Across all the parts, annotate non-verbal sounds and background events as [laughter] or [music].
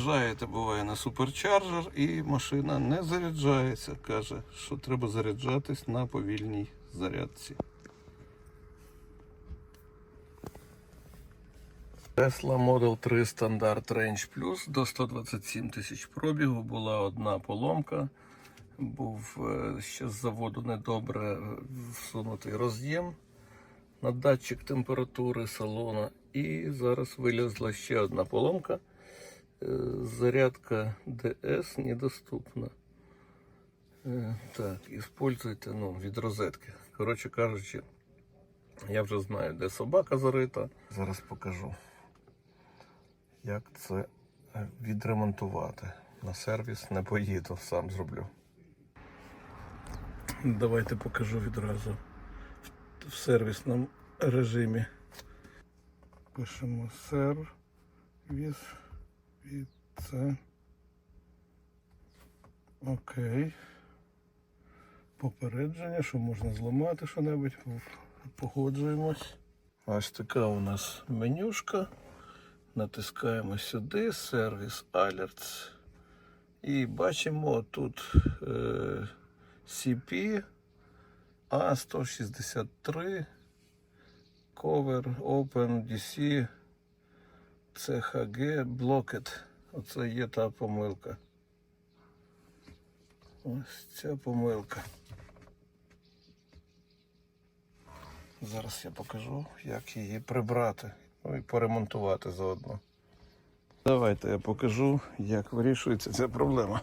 Заїжджаєте, буває, на суперчарджер і машина не заряджається. Каже, що треба заряджатись на повільній зарядці. Tesla Model 3 Standard Range Plus до 127 тисяч пробігу. Була одна поломка. Був е, ще з заводу недобре всунутий роз'єм на датчик температури салона. І зараз вилізла ще одна поломка. Зарядка DS недоступна. Е, Так, іспользуйте ну, від розетки. Коротше кажучи, я вже знаю, де собака зарита. Зараз покажу, як це е, відремонтувати. На сервіс не поїду, сам зроблю. Давайте покажу відразу в- в сервісному режимі. Пишемо сервіс і це. Окей. Попередження, що можна зламати що-небудь. Погоджуємось. Ось така у нас менюшка. Натискаємо сюди сервіс Alerts. І бачимо тут е, CP A163 Cover Open DC CHG Blocket. Оце є та помилка. Ось ця помилка. Зараз я покажу, як її прибрати. Ну і поремонтувати заодно. Давайте я покажу, як вирішується ця проблема.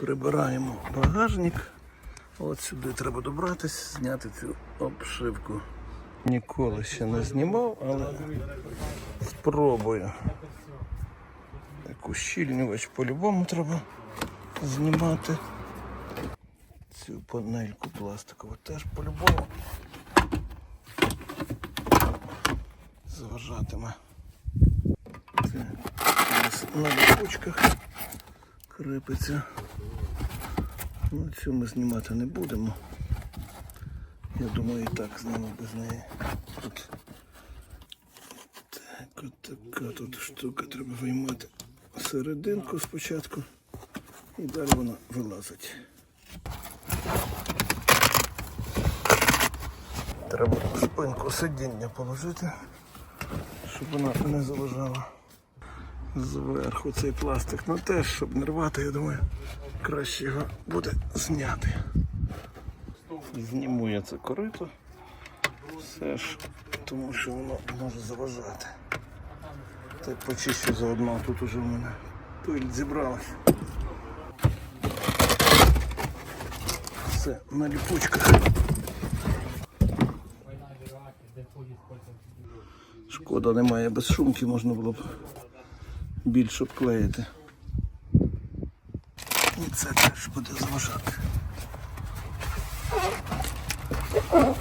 Прибираємо багажник. От сюди треба добратися, зняти цю обшивку. Ніколи ще не знімав, але спробую. Таку щільнювач по-любому треба знімати. Цю панельку пластикову теж по-любому заважатиме. Це у нас на ліпучках крепиться. Ну, цю ми знімати не будемо. Я думаю, і так зніму без неї. Тут так, от така тут штука треба виймати серединку спочатку і далі вона вилазить. Треба спинку сидіння положити, щоб вона не заважала. Зверху цей пластик, ну теж, щоб не рвати, я думаю, краще його буде зняти. Зніму я це корито. Все ж, тому що воно може заважати. Так почищу заодно, тут уже в мене пиль зібралась. Все, на ліпучках. Шкода немає без шумки, можна було б більше обклеїти. І це теж буде заважати.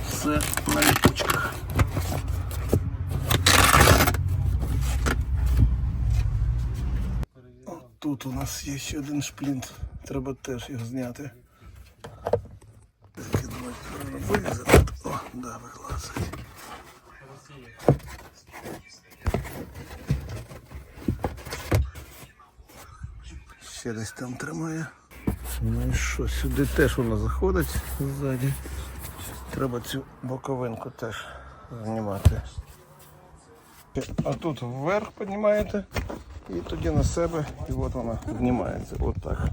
Все на ліпучках. Тут у нас є ще один шплінт. Треба теж його зняти. Треба. О, да, вилазить. Ще десь там тримає. Ну і що, сюди теж вона заходить ззаді. Треба цю боковинку теж знімати. А тут вверх піднімаєте і тоді на себе, і от вона знімається. От так.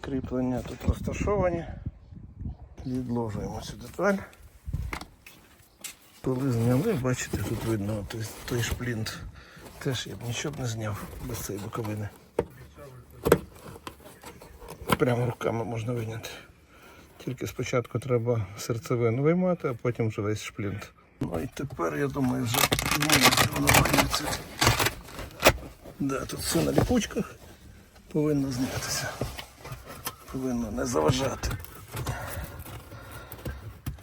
Кріплення тут розташовані. Відложуємо цю деталь. Коли зняли, бачите, тут видно той, той шплінт. Теж я б нічого б не зняв без цієї боковини. Прямо руками можна виняти. Тільки спочатку треба серцевину виймати, а потім вже весь шплінт. Ну і тепер, я думаю, вже воно вийметься. Да, тут все на ліпучках повинно знятися. Повинно не заважати.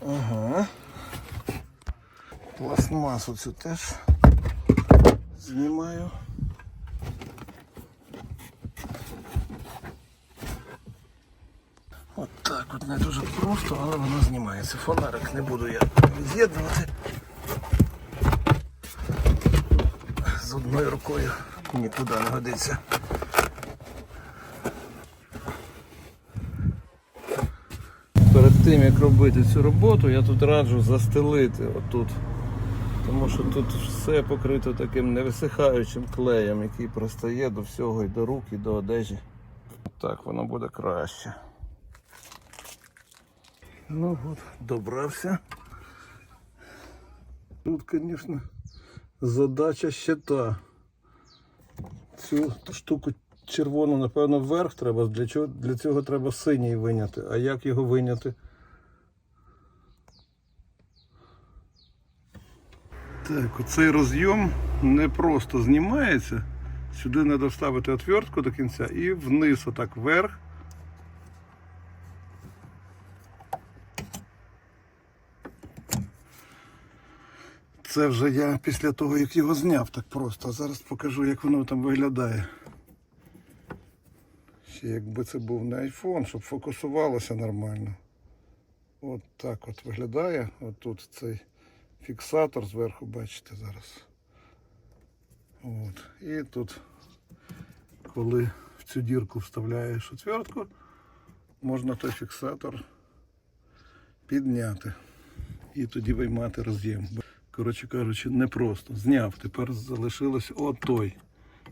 Ага. Пластмасу цю теж знімаю. От так от не дуже просто, але воно знімається. Фонарик не буду я від'єднувати. З одною рукою нікуди не годиться. Перед тим як робити цю роботу, я тут раджу застелити отут. Тому що тут все покрито таким невисихаючим клеєм, який пристає до всього і до рук, і до одежі. Так воно буде краще. Ну от, добрався. Тут, звісно, задача ще та. Цю штуку червону, напевно, вверх треба. Для, чого, для цього треба синій виняти. А як його виняти? Так, оцей розйом не просто знімається. Сюди треба вставити отвертку до кінця і вниз, отак вверх. Це вже я після того, як його зняв так просто. А зараз покажу, як воно там виглядає. Ще якби це був не iPhone, щоб фокусувалося нормально. От так от виглядає. От тут цей фіксатор зверху, бачите зараз. От. І тут, коли в цю дірку вставляєш отвертку, можна той фіксатор підняти і тоді виймати роз'єм. Коротше кажучи, не просто. Зняв. Тепер залишилось отой.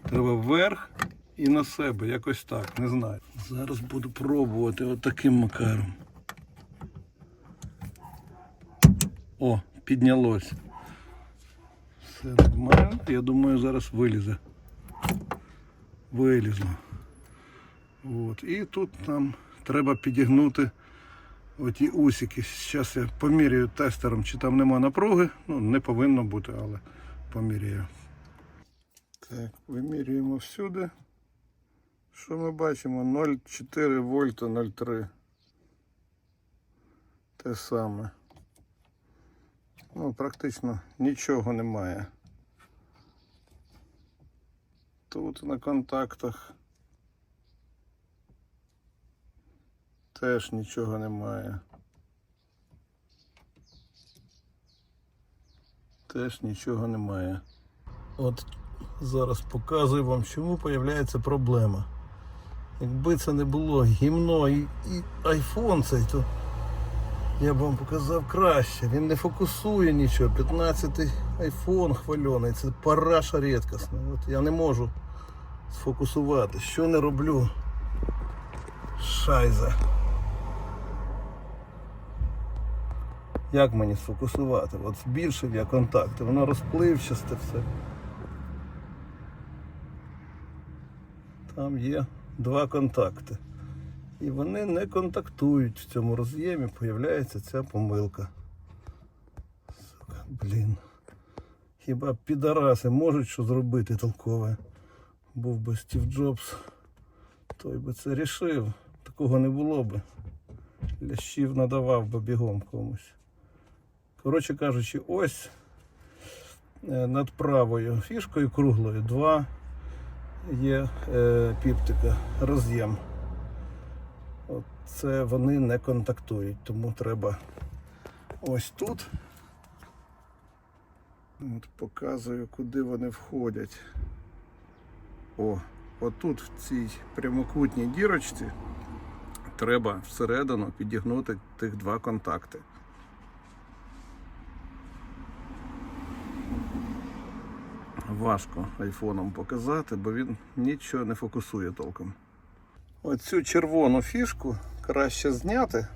Треба вверх і на себе, якось так, не знаю. Зараз буду пробувати отаким макаром. О, піднялось. Все нормально. Я думаю, зараз вилізе. Вилізло. От. І тут нам треба підігнути оті усики. Зараз я поміряю тестером, чи там нема напруги. Ну, не повинно бути, але поміряю. Так, вимірюємо всюди. Що ми бачимо? 0,4 вольта 0,3. Те саме. Ну, практично нічого немає. Тут на контактах теж нічого немає. Теж нічого немає. От зараз показую вам, чому з'являється проблема. Якби це не було гімно і, і айфон цей, то я б вам показав краще. Він не фокусує нічого. 15-й айфон хвальоний, це параша рідкісна. От я не можу сфокусувати. Що не роблю? Шайза. Як мені сфокусувати? От збільшив я контакти, воно розпливчасте все. Там є два контакти. І вони не контактують в цьому роз'ємі, появляється ця помилка. Сука, блін. Хіба підараси можуть що зробити толкове? Був би Стів Джобс, той би це рішив. Такого не було би. Лящів надавав би бігом комусь. Коротше кажучи, ось е, над правою фішкою круглою два є е, піптика, роз'єм. Це вони не контактують, тому треба ось тут. От Показую, куди вони входять. О, отут в цій прямокутній дірочці треба всередину підігнути тих два контакти. Важко айфоном показати, бо він нічого не фокусує толком. Оцю червону фішку краще зняти,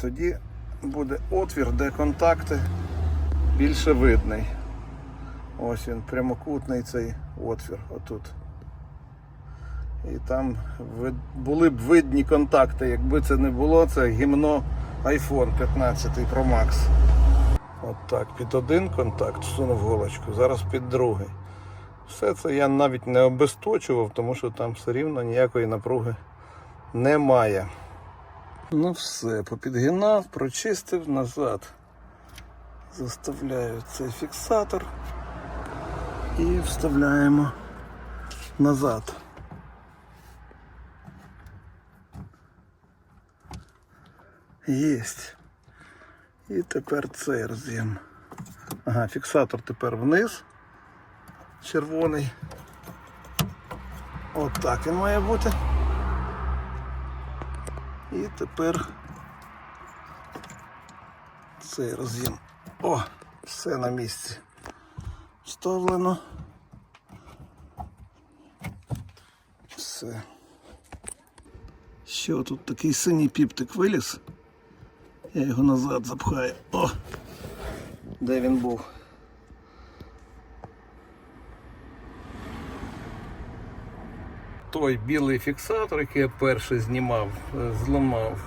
тоді буде отвір, де контакти більше видний. Ось він, прямокутний цей отвір отут. І там були б видні контакти, якби це не було, це гімно iPhone 15 Pro Max. От так, під один контакт всунув голочку, зараз під другий. Все це я навіть не обесточував, тому що там все рівно ніякої напруги немає. Ну все, попідгинав, прочистив назад. Заставляю цей фіксатор і вставляємо назад. Єсть. І тепер цей роз'єм. Ага, фіксатор тепер вниз, червоний. От так він має бути. І тепер цей роз'єм. О, все на місці. Вставлено. Все. Що тут такий синій піптик виліз? Я його назад запхаю. О! Де він був? Той білий фіксатор, який я перший знімав, е, зламав,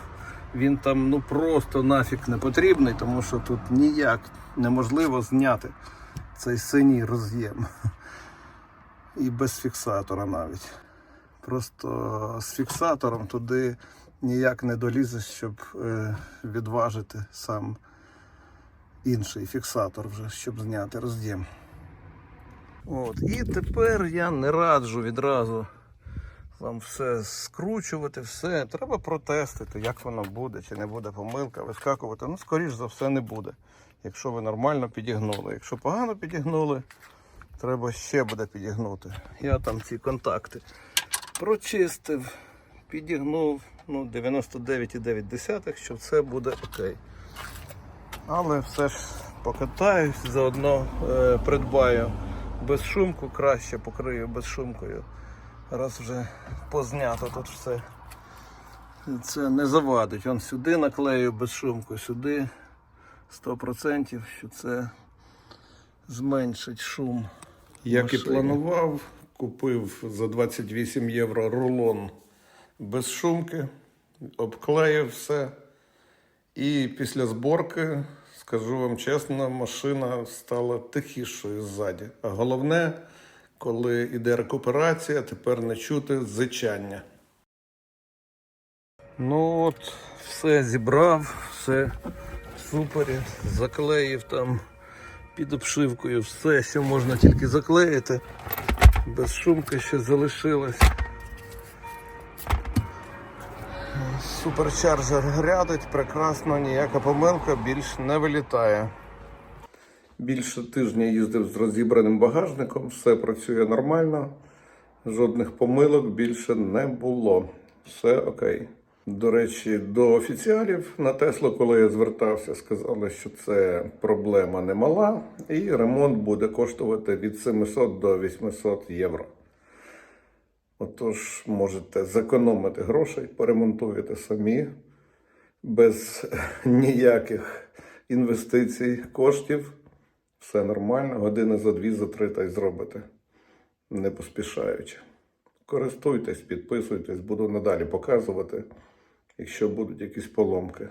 він там ну просто нафіг не потрібний, тому що тут ніяк неможливо зняти цей синій роз'єм. І без фіксатора навіть. Просто з фіксатором туди ніяк не долізеш, щоб е, відважити сам інший фіксатор вже, щоб зняти роз'єм. От. І тепер я не раджу відразу вам все скручувати, все. Треба протестити, як воно буде, чи не буде помилка, вискакувати. Ну, скоріш за все, не буде. Якщо ви нормально підігнули. Якщо погано підігнули, треба ще буде підігнути. Я там ці контакти прочистив, підігнув ну, 99,9, що все буде окей. Але все ж покатаюсь, заодно е, придбаю безшумку, краще покрию безшумкою. Раз вже познято тут все. Це не завадить. Он сюди наклею безшумку, сюди 100%, що це зменшить шум. Як і планував, купив за 28 євро рулон без шумки, обклеїв все. І після зборки, скажу вам чесно, машина стала тихішою ззаді. А головне, коли йде рекуперація, тепер не чути зичання. Ну от, все зібрав, все в супері, заклеїв там під обшивкою все, що можна тільки заклеїти. Без шумки ще залишилось. Суперчарджер рядить, прекрасно, ніяка помилка більш не вилітає. Більше тижня їздив з розібраним багажником, все працює нормально, жодних помилок більше не було. Все окей. До речі, до офіціалів на Теслу, коли я звертався, сказали, що це проблема немала, і ремонт буде коштувати від 700 до 800 євро. Отож, можете зекономити грошей, поремонтуєте самі без [laughs] ніяких інвестицій, коштів. Все нормально, години за дві, за три та й зробите, не поспішаючи. Користуйтесь, підписуйтесь, буду надалі показувати, якщо будуть якісь поломки.